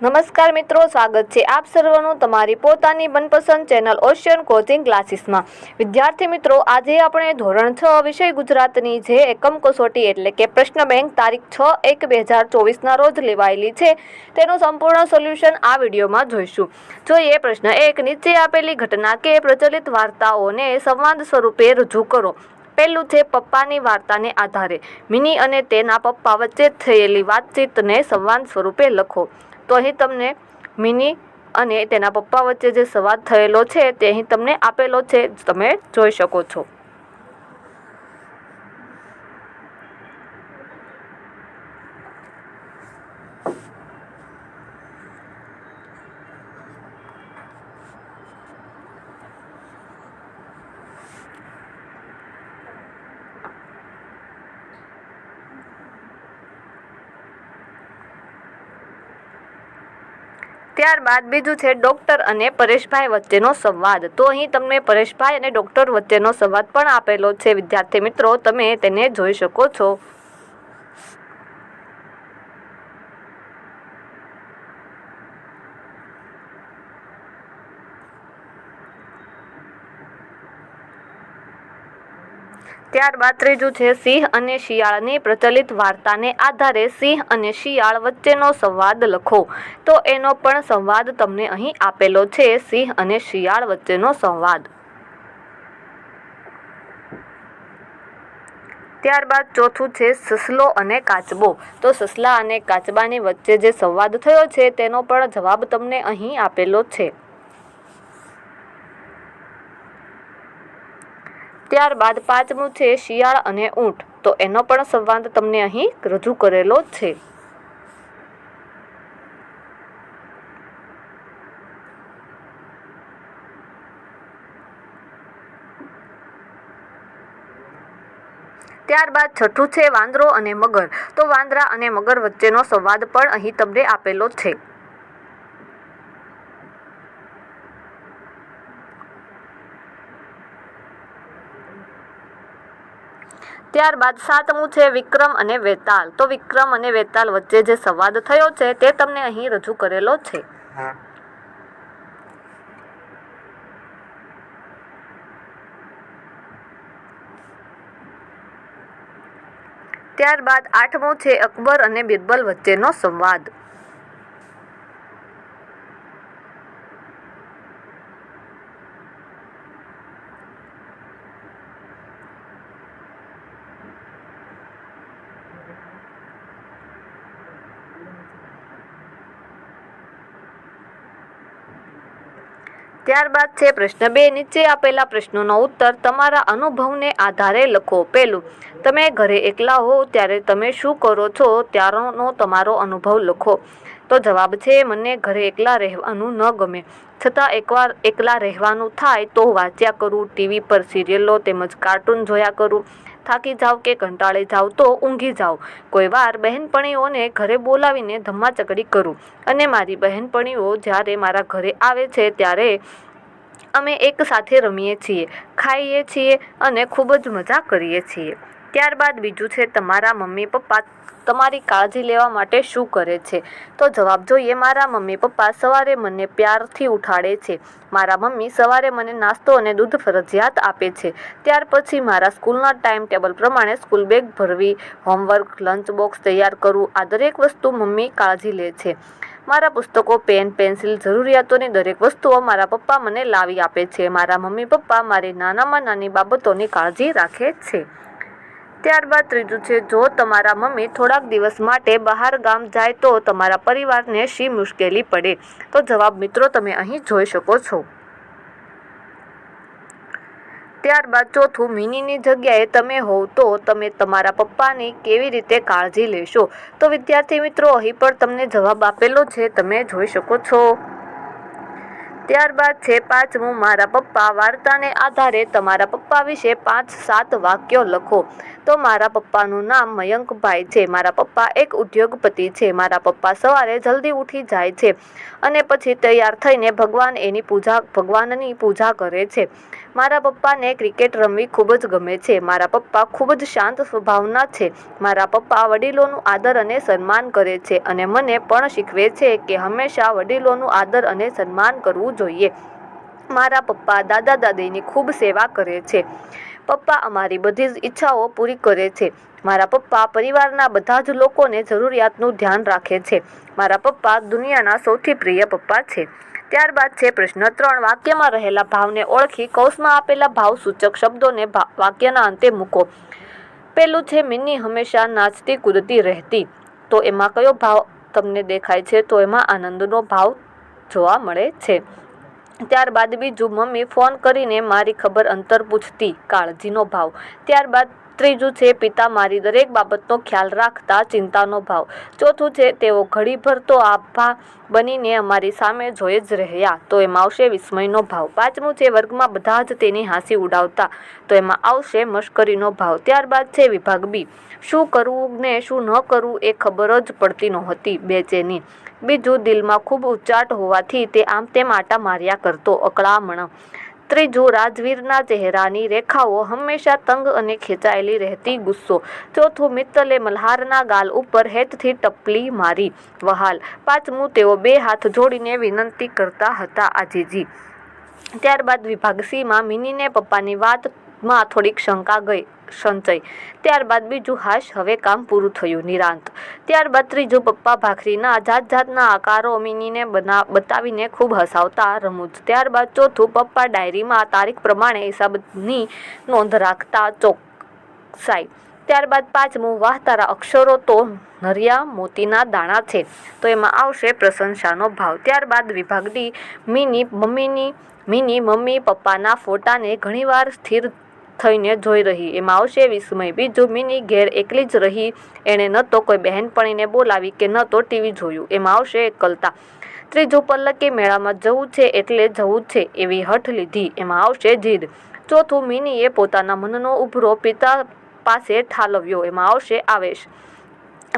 નમસ્કાર મિત્રો, સ્વાગત છે આપ સર્વનું તમારી પોતાની મનપસંદ ચેનલ ઓશિયન કોચિંગ ક્લાસીસમાં વિદ્યાર્થી મિત્રો, આજે આપણે ધોરણ છ વિષય ગુજરાતની જે એકમ કસોટી એટલે કે પ્રશ્ન બેંક તારીખ છ એક બે હજાર ચોવીસના રોજ લેવાયેલી છે, તેનું સંપૂર્ણ સોલ્યુશન આ વિડીયોમાં જોઈશું. જોઈએ પ્રશ્ન એક, નીચે આપેલી ઘટના કે પ્રચલિત વાર્તાઓને સંવાદ સ્વરૂપે રજૂ કરો. પહેલું છે પપ્પાની વાર્તાને આધારે. મિની અને તેના પપ્પા વચ્ચે થયેલી વાતચીતને સંવાદ સ્વરૂપે લખો. તો અહીં તમને મિની અને તેના પપ્પા વચ્ચે જે સંવાદ થયેલો છે તે અહીં તમને આપેલો છે, તમે જોઈ શકો છો. ત્યારબાદ બીજું છે ડૉક્ટર અને પરેશભાઈ વચ્ચેનો સંવાદ. તો અહીં તમને પરેશભાઈ અને ડૉક્ટર વચ્ચેનો સંવાદ પણ આપેલો છે. વિદ્યાર્થી મિત્રો, તમે તેને જોઈ શકો છો. ત્યારબાદ ત્રીજું છે સિંહ અને શિયાળની પ્રચલિત વાર્તાને આધારે સિંહ અને શિયાળ વચ્ચેનો સંવાદ લખો. તો એનો પણ સંવાદ તમને અહીં આપેલો છે, સિંહ અને શિયાળ વચ્ચેનો સંવાદ. ત્યારબાદ ચોથું છે સસલો અને કાચબો. તો સસલા અને કાચબાની વચ્ચે જે સંવાદ થયો છે, તેનો પણ જવાબ તમને અહીં આપેલો છે. ત્યારબાદ પાંચમું છે શિયાળ અને ઊંટ. તો એનો પણ સંવાદ તમને અહીં રજૂ કરેલો છે. ત્યારબાદ છઠ્ઠું છે વાંદરો અને મગર. તો વાંદરા અને મગર વચ્ચેનો સંવાદ પણ અહીં તમને આપેલો છે. ત્યારબાદ સાતમું છે વિક્રમ અને વેતાલ. તો વિક્રમ અને વેતાલ વચ્ચે જે સંવાદ થયો છે તે તમને અહીં રજૂ કરેલો છે. ત્યારબાદ આઠમું છે અકબર અને બિરબલ વચ્ચેનો સંવાદ. ત્યારબાદ છે પ્રશ્ન બે. નીચે આપેલા પ્રશ્નોનો ઉત્તર તમારા અનુભવને આધારે લખો. પહેલું, તમે ઘરે એકલા હો ત્યારે તમે શું કરો છો ત્યારનો તમારો અનુભવ લખો. તો જવાબ છે, મને ઘરે એકલા રહેવાનું ન ગમે. છતાં એકવાર એકલા રહેવાનું થાય તો વાંચ્યા કરું, ટીવી પર સિરિયલો તેમજ કાર્ટૂન જોયા કરું. થાકી જાવ કે કંટાળી જાવ તો ઊંઘી જાઓ કોઈ વાર બહેનપણીઓને ઘરે બોલાવીને ધમ્માચકડી કરું. અને મારી બહેનપણીઓ જ્યારે મારા ઘરે આવે છે ત્યારે અમે એક સાથે રમીએ છીએ, ખાઈએ છીએ અને ખૂબ જ મજા કરીએ છીએ. ત્યારબાદ બીજું છે, તમારા મમ્મી પપ્પા તમારી કાળજી લેવા માટે શું કરે છે? તો જવાબ જોઈએ, મારા મમ્મી પપ્પા સવારે મને પ્યારથી ઉઠાડે છે. મારા મમ્મી સવારે મને નાસ્તો અને દૂધ ફરજિયાત આપે છે. ત્યાર પછી મારા સ્કૂલના ટાઈમ ટેબલ પ્રમાણે સ્કૂલ બેગ ભરવી, હોમવર્ક, લંચ બોક્સ તૈયાર કરવું, આ દરેક વસ્તુ મમ્મી કાળજી લે છે. મારા પુસ્તકો, પેન, પેન્સિલ જરૂરિયાતોની દરેક વસ્તુઓ મારા પપ્પા મને લાવી આપે છે. મારા મમ્મી પપ્પા મારી નાનામાં નાની બાબતોની કાળજી રાખે છે. ત્યારબાદ ત્રીજું છે, જો તમારા મમ્મી થોડાક દિવસ માટે બહાર ગામ જાય તો તમારા પરિવારને શી મુશ્કેલી પડે? તો જવાબ મિત્રો તમે અહીં જોઈ શકો છો. ત્યારબાદ ચોથું, મિનીની જગ્યાએ તમે હોવ તો તમે તમારા પપ્પાની કેવી રીતે કાળજી લેશો? તો વિદ્યાર્થી મિત્રો, અહીં પણ તમને જવાબ આપેલો છે, તમે જોઈ શકો છો. ત્યારબાદ છે પાંચમું, મારા પપ્પા વાર્તાને આધારે તમારા પપ્પા વિશે પાંચ સાત વાક્યો લખો. તો મારા પપ્પાનું નામ મયંકભાઈ છે. મારા પપ્પા એક ઉદ્યોગપતિ છે. મારા પપ્પા સવારે જલ્દી ઉઠી જાય છે અને પછી તૈયાર થઈને ભગવાન એની પૂજા, ભગવાનની પૂજા કરે છે. મારા પપ્પાને ક્રિકેટ રમવી ખૂબ જ ગમે છે. મારા પપ્પા ખૂબ જ શાંત સ્વભાવના છે. મારા પપ્પા વડીલોનું આદર અને સન્માન કરે છે અને મને પણ શીખવે છે કે હંમેશા વડીલોનું આદર અને સન્માન કરવું જોઈએ. મારા પપ્પા દાદા દાદીની ખૂબ સેવા કરે છે. પપ્પા અમારી બધી જ ઈચ્છાઓ પૂરી કરે છે. મારા પપ્પા પરિવારના બધા જ લોકોને જરૂરિયાતનું ધ્યાન રાખે છે. મારા પપ્પા દુનિયાના સૌથી પ્રિય પપ્પા છે. ત્યારબાદ છે પ્રશ્ન ત્રણ. વાક્યમાં રહેલા ભાવને ઓળખી કૌશમાં આપેલા ભાવ સૂચક શબ્દોને વાક્યના અંતે મૂકો. પેલું છે મિની હંમેશા નાચતી, કૂદતી રહેતી. તો એમાં કયો ભાવ તમને દેખાય છે? તો એમાં આનંદનો ભાવ જોવા મળે છે. ત્યારબાદ બીજું, મમ્મી, ફોન કરીને મારી ખબર અંતર પૂછતી. કાળજીનો ભાવ. ત્યારબાદ ત્રીજું છે પિતા મારી દરેક બાબતનો ખ્યાલ રાખતા ચિંતાનો ભાવ. ચોથું છે, તેઓ ઘડીભર તો આભા બનીને અમારી સામે જોઈ જ રહ્યા, તો એમાં આવશે વિસ્મયનો ભાવ. પાંચમું છે, વર્ગમાં બધા જ તેની હાંસી ઉડાવતા, તો એમાં આવશે મશ્કરીનો ભાવ. ત્યારબાદ છે, વિભાગ બી. શું કરવું ને શું ન કરવું એ ખબર જ પડતી નહોતી બેચેની. બીજું, દિલમાં ખૂબ ઉચાટ હોવાથી તે આમ તેમ આટા માર્યા કરતો, અકળામણ. ત્રીજું, રાજવીરના ચહેરાની રેખાઓ હંમેશા તંગ અને ખેંચાયેલી રહેતી ગુસ્સો. ચોથું, મિત્તલે મલ્હારના ગાલ ઉપર હેતથી ટપલી મારી વહાલ. પાંચમું, તેઓ બે હાથ જોડીને વિનંતી કરતા હતા આજીજી. ત્યારબાદ વિભાગ સીમાં મિનીને પપ્પાની વાતમાં થોડીક શંકા ગઈ, સંચય. ત્યારબાદ બીજું હાશ હવે કામ પૂરું થયું, નિરાંત. ત્યારબાદ ત્રીજું પપ્પા ભાખરીના જાત જાતના આકારો મિનીને બના, બતાવીને ખૂબ હસાવતા રમૂજ. ત્યારબાદ ચોથું પપ્પા ડાયરીમાં તારીખ પ્રમાણે હિસાબની નોંધ રાખતા ચોકસાઈ. ત્યારબાદ પાંચમું, વાહ તારા અક્ષરો તો નરિયા મોતીના દાણા છે. તો એમાં આવશે પ્રશંસાનો ભાવ. ત્યારબાદ વિભાગની મિની, મમ્મીની, મિની મમ્મી પપ્પાના ફોટાને ઘણીવાર સ્થિર થઈને જોઈ રહી. એમાં આવશે વિસ્મય. બીજું મિની ઘેર એકલી જ રહી. એણે ન તો કોઈ બહેનપણીને બોલાવી કે ન તો ટીવી જોયું. એમાં આવશે એકલતા. ત્રીજું પલ્લકે મેળામાં જવું છે એટલે જવું છે એવી હઠ લીધી. એમાં આવશે જીદ. ચોથું મિનીએ પોતાના મનનો ઉભરો પિતા પાસે ઠાલવ્યો. એમાં આવશે આવેશ.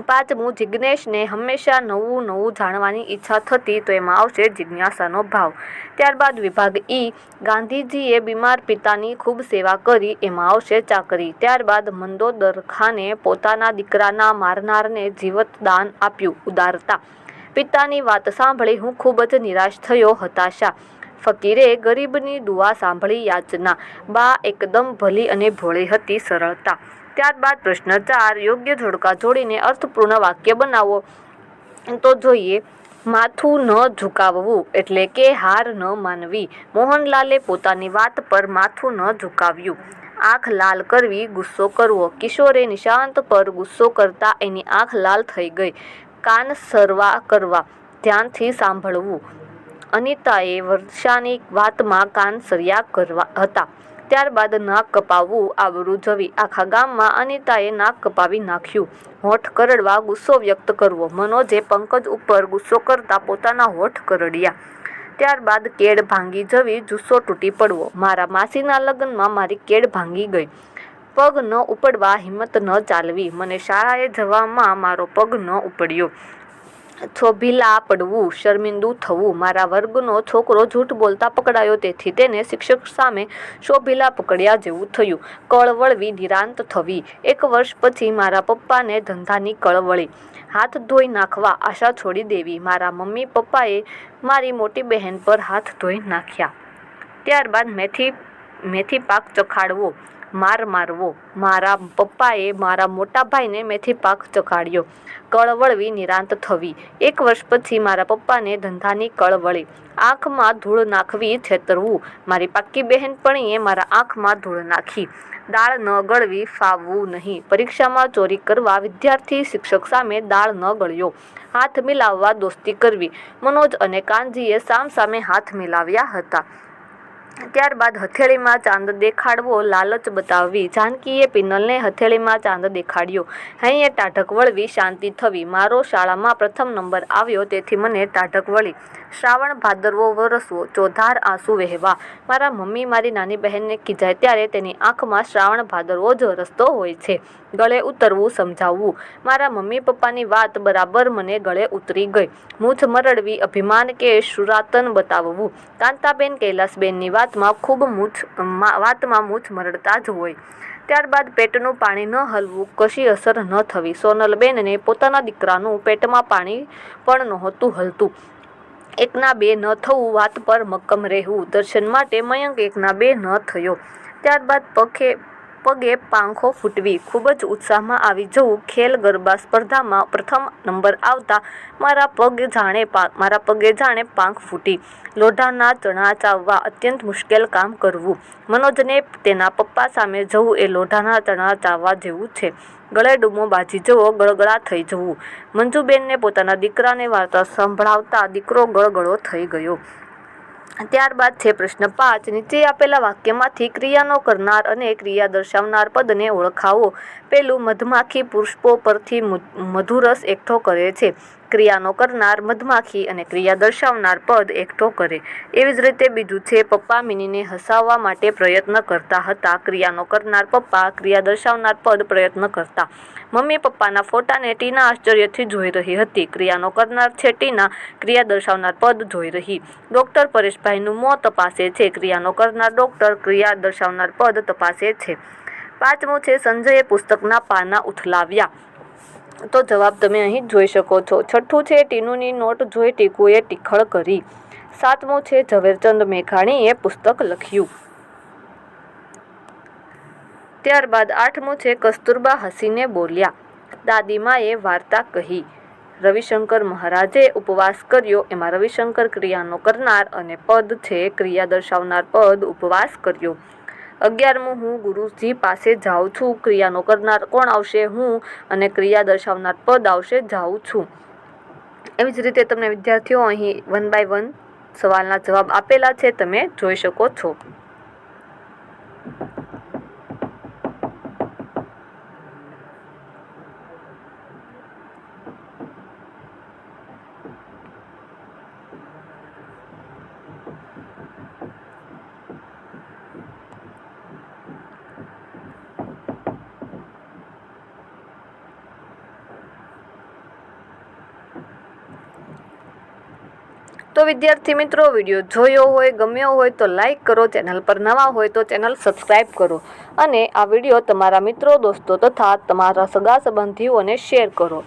પાંચમું જિજ્ઞેશને હંમેશા નવું નવું જાણવાની ઈચ્છા થતી તો એમાં આવશે જિજ્ઞાસાનો ભાવ. ત્યારબાદ વિભાગ ઈ, ગાંધીજીએ બીમાર પિતાની ખૂબ સેવા કરી, એમાં આવશે ચાકરી. ત્યારબાદ મંદોદર ખાને પોતાના દીકરાના મારનારને જીવત દાન આપ્યું, ઉદારતા. પિતાની વાત સાંભળી હું ખૂબ જ નિરાશ થયો, હતાશા. ફકીરે ગરીબની દુઆ સાંભળી યાચના. બા એકદમ ભલી અને ભોળી હતી, સરળતા. ત્યારબાદ પ્રશ્ન ચાર, યોગ્ય જોડકા જોડીને અર્થપૂર્ણ વાક્ય બનાવો. તો જોઈએ, માથું ન ઝુકાવવું એટલે કે હાર ન માનવી. મોહનલાલે પોતાની વાત પર માથું ન ઝુકાવ્યું. આંખ લાલ કરવી, ગુસ્સો કરવો. કિશોરે નિશાંત પર ગુસ્સો કરતા એની આંખ લાલ થઈ ગઈ. કાન સરવા કરવા, ધ્યાનથી સાંભળવું. અનિતાએ વર્ષાની વાતમાં કાન સર્યા કરવા હતા. ત્યારબાદ નાક કપાવવું આબરૂ જવી આખા ગામમાં અનિતાએ નાક કપાવી નાખ્યું. હોઠ કરડવા ગુસ્સો વ્યક્ત કરવો. મનોજે પંકજ ઉપર ગુસ્સો કરતા પોતાના હોઠ કરડ્યા. ત્યારબાદ કેડ ભાંગી જવી જુસ્સો તૂટી પડવો. મારા માસીના લગ્નમાં મારી કેડ ભાંગી ગઈ. પગ ન ઉપડવા હિંમત ન ચાલવી. મને શાળાએ જવામાં મારો પગ ન ઉપડ્યો. છોભીલા પડવું શરમિંદુ થવું, મારા વર્ગનો છોકરો જૂઠ બોલતા પકડાયો તેથી તેને શિક્ષક સામે શોભીલા પકડ્યા જેવું થયું. કળવળવી નિરાંત થવી. એક વર્ષ પછી મારા પપ્પાને ધંધાની કળવળી. હાથ ધોઈ નાખવા આશા છોડી દેવી. મારા મમ્મી પપ્પાએ મારી મોટી બહેન પર હાથ ધોઈ નાખ્યા. ત્યારબાદ મેથી મેથી પાક ચખાડવો. માર મારવો. મારા પપ્પાએ મારા મોટા ભાઈને મેથી પાક ચખાડ્યો કળવળવી નિરાંત થવી. એક વર્ષ પછી મારા પપ્પાને ધંધાની કળવળી. આંખમાં ધૂળ નાખવી છેતરવું. મારી પાક્કી બહેનપણીએ મારા આંખમાં ધૂળ નાખી. દાળ ન ગળવી ફાવવું નહીં. પરીક્ષામાં ચોરી કરવા વિદ્યાર્થી શિક્ષક સામે દાળ ન ગળ્યો. હાથ મિલાવવા દોસ્તી કરવી. મનોજ અને કાનજીએ સામ સામે હાથ મિલાવ્યા હતા. ત્યારબાદ હથેળીમાં ચાંદ દેખાડવો લાલચ બતાવવી. જાનકીએ પિનલને હથેળીમાં ચાંદ દેખાડ્યો. હૈયે ટાઢક વળવી શાંતિ થવી. મારો શાળામાં પ્રથમ નંબર આવ્યો, તેથી મને ટાઢક વળી. શ્રાવણ ભાદરવો વરસવો, ચોધાર આંસુ વહેવા. મારા મમ્મી મારી નાની બહેનને કીજાય ત્યારે તેની આંખમાં શ્રાવણ ભાદરવો જ રસ્તો હોય છે. ગળે ઉતરવું સમજાવવું. મારા મમ્મી પપ્પાની વાત બરાબર મને ગળે ઉતરી ગઈ. મૂછ મરડવી, અભિમાન કે શુરાતન બતાવવું. કાંતાબેન કૈલાસબેનની વાતમાં ખૂબ મૂછ વાતમાં મૂછ મરડતા જ હોય. ત્યારબાદ પેટનું પાણી ન હલવું, કશી અસર ન થવી. સોનલબેનને પોતાના દીકરાનું પેટમાં પાણી પણ નહોતું હલતું. એકના બે ન થવું, વાત પર મક્કમ રહેવું. દર્શન માટે મયંક એકના બે ન થયો. ત્યારબાદ પગે પગે પાંખો ફૂટવી ખૂબ જ ઉત્સાહમાં આવી જવું ખેલ ગરબા સ્પર્ધામાં પ્રથમ નંબર આવતા મારા પગ જાણે મારા પગે જાણે પાંખ ફૂટી. લોઢાના ચણા ચાવવા અત્યંત મુશ્કેલ કામ કરવું. મનોજને તેના પપ્પા સામે જવું એ લોઢાના ચણા ચાવવા જેવું છે. ગળે ડૂમો બાજી જવો, ગળગળા થઈ જવું. મંજુબેનને પોતાના દીકરાને વાર્તા સંભળાવતા દીકરો ગળગળો થઈ ગયો. ત્યારબાદ છે પ્રશ્ન પાંચ, નીચે આપેલા વાક્યમાંથી ક્રિયાનો કરનાર અને ક્રિયા દર્શાવનાર પદને ઓળખાવો. પેલું મધમાખી પુષ્પો પરથી મધુરસ એકઠો કરે છે. ક્રિયાનો કરનાર, મધમાખી અને ક્રિયા દર્શાવનાર પદ એકઠો કરે. એવી જ રીતે બીજું છે, પપ્પા મિનીને હસાવવા માટે પ્રયત્ન કરતા હતા. ક્રિયાનો કરનાર પપ્પા ક્રિયા દર્શાવનાર પદ પ્રયત્ન કરતા. મમ્મી પપ્પાના ફોટાને ટીના આશ્ચર્યથી જોઈ રહી હતી. ક્રિયાનો કરનાર છે, ટીના ક્રિયા દર્શાવનાર પદ જોઈ રહી. ડૉક્ટર પરેશભાઈનું મોં તપાસે છે. ક્રિયાનો કરનાર ડૉક્ટર ક્રિયા દર્શાવનાર પદ તપાસે છે. પાંચમું છે, સંજયે પુસ્તકના પાના ઉથલાવ્યા. તો જવાબ તમે અહીં જોઈ શકો છો. છઠ્ઠું છે, ટીનુની નોટ જોઈ ટીકુએ ટીખળ કરી. સાતમું છે, ઝવેરચંદ મેઘાણીએ પુસ્તક લખ્યું. ત્યારબાદ આઠમું છે, કસ્તુરબા હસીને બોલ્યા. દાદીમાએ વાર્તા કહી. રવિશંકર મહારાજે ઉપવાસ કર્યો. એમાં રવિશંકર ક્રિયાનો કરનાર અને પદ છે, ક્રિયા દર્શાવનાર પદ ઉપવાસ કર્યો. અગિયારમું હું ગુરુજી પાસે જાઉં છું. ક્રિયાનો કરનાર કોણ આવશે? હું અને ક્રિયા દર્શાવનાર પદ આવશે. જાઉં છું. એવી જ રીતે તમને વિદ્યાર્થીઓ અહીં વન બાય વન સવાલના જવાબ આપેલા છે. તમે જોઈ શકો છો. તો વિદ્યાર્થી મિત્રો, વીડિયો જોયો હોય, ગમ્યો હોય તો લાઈક કરો, ચેનલ પર નવા હોય તો ચેનલ સબસ્ક્રાઈબ કરો અને આ વીડિયો તમારા મિત્રો, દોસ્તો તથા તમારા સગા સંબંધીઓને શેર કરો.